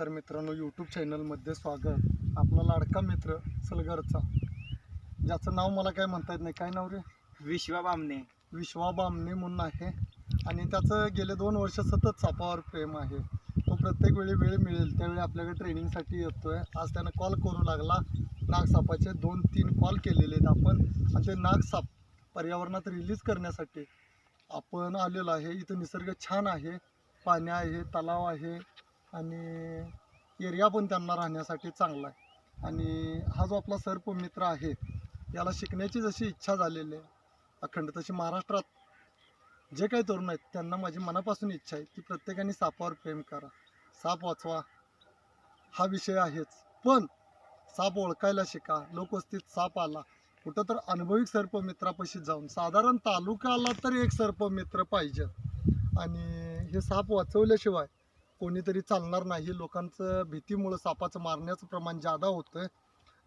नमस्कार मित्रांनो यूट्यूब चॅनलमध्ये स्वागत. आपला लाडका मित्र सलगरचा. ज्याचं नाव मला काय म्हणता येत नाही. काय नाव रे? विश्वा बामणे. विश्वा बामणे म्हणून आहे. आणि त्याचं गेले दोन वर्ष सतत सापावर प्रेम आहे. तो प्रत्येक वेळी वेळ मिळेल त्यावेळी आपल्याकडे ट्रेनिंगसाठी येतोय. आज त्यानं कॉल करू लागला. नागसापाचे दोन तीन कॉल केलेले आहेत आपण. आणि ते नागसाप पर्यावरणात रिलीज करण्यासाठी आपण आलेलो आहे. इथं निसर्ग छान आहे. पाणी आहे तलाव आहे. आणि एरिया पण त्यांना राहण्यासाठी चांगला आहे. आणि हा जो आपला सर्प मित्र आहे याला शिकण्याची जशी इच्छा झालेली आहे अखंड तशी महाराष्ट्रात जे काही तरुण आहेत त्यांना माझी मनापासून इच्छा आहे की प्रत्येकाने सापावर प्रेम करा. साप वाचवा हा विषय आहेच. पण साप ओळखायला शिका लोकवस्तीत साप आला कुठं तर अनुभवी सर्पमित्रापाशी जाऊन साधारण तालुका आला तरी एक सर्पमित्र पाहिजे. आणि हे साप वाचवल्याशिवाय कोणीतरी चालणार नाही. लोकांचं भीतीमुळं सापाचं मारण्याचं प्रमाण जादा होतं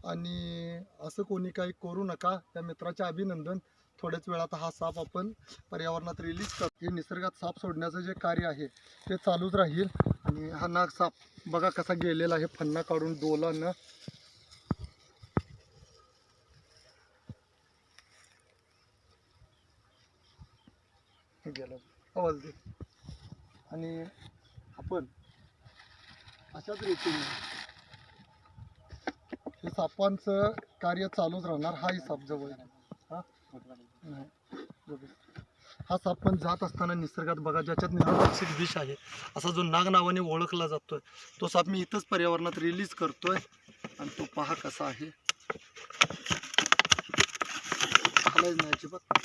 आणि असं कोणी काही करू नका. त्या मित्राचे अभिनंदन. थोड्याच वेळात हा साप आपण पर्यावरणात रिलीज कर हे निसर्गात साप सोडण्याचं जे कार्य आहे ते चालूच राहील. आणि हा नाग साप बघा कसा गेलेला आहे. फन्ना काढून डोलानं गेला. आवाज दे. आणि आपण अशाच रीतीने हे सापांचं कार्य चालूच राहणार हाही साप जवळ हा? नाही. हा साप पण जात असताना निसर्गात बघा ज्याच्यात निरोधक विष आहे असा जो नाग नावाने ओळखला जातोय तो साप मी इथंच पर्यावरणात रिलीज करतोय आणि तो पहा कसा आहे. नाही अजिबात?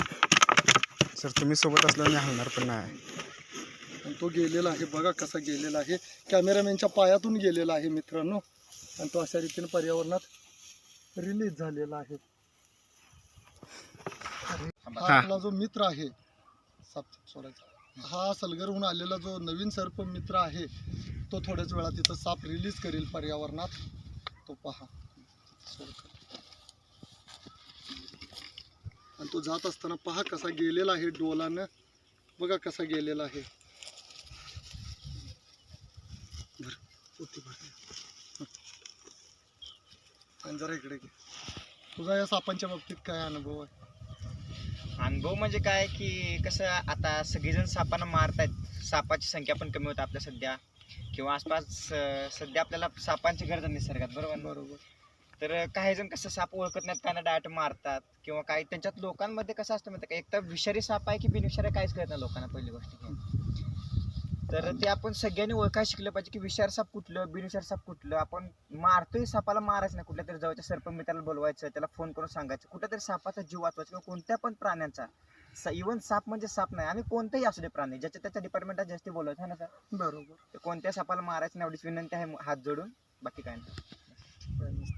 सर तुम्ही सोबत असल्याने हलणार पण नाही. तो गेलेला आहे. बघा कसा गेलेला आहे. कॅमेरामॅनच्या पायातून गेलेला आहे मित्रांनो. आणि तो अशा रीतीने पर्यावरणात रिलीज झालेला आहे. हा. आपला जो मित्र आहे साप सोडायचा. हा सलगरहून आलेला जो नवीन सर्प मित्र आहे तो थोड्याच वेळात तिथं साप रिलीज करेल पर्यावरणात. तो पहा. आणि तो जात असताना पहा कसा गेलेला आहे डोलानं. बघा कसा गेलेला आहे. आणि जरा इकडे घे. तुझा या सापांच्या बाबतीत काय अनुभव आहे? अनुभव म्हणजे काय की कसं आता सगळेजण सापांना मारतायत. सापाची संख्या पण कमी होत आपल्या सध्या. किंवा आसपास अं, सध्या आपल्याला सापांची गरज आहे निसर्गात बरोबर? ना? बरोबर. तर काही जण कसं साप ओळखत नाहीत काय डायरेक्ट मारतात. किंवा काही त्यांच्यात लोकांमध्ये कसं असतं माहिती का? एक तर विषारी साप आहे की बिनविषारी काहीच कळत नाही लोकांना पहिली गोष्ट. तर ते आपण सगळ्यांनी ओळखायला शिकलं पाहिजे की विषारी साप कुठलं बिनविषारी साप कुठलं? आपण मारतोय सापाला मारायचं नाही. कुठल्या तरी जवळच्या सर्पमित्राला बोलवायचं त्याला फोन करून सांगायचं. कुठल्या तरी सापाचा जीव वाचवायचा किंवा कोणत्या पण प्राण्यांचा. इवन साप म्हणजे साप नाही. आम्ही कोणताही असू दे प्राणी. ज्याच्या त्याच्या डिपार्टमेंटात जास्त बोलवायचं आहे ना सर बरोबर. कोणत्या सापाला मारायचं नाही एवढीच विनंती आहे हात जोडून. बाकी काय नाही.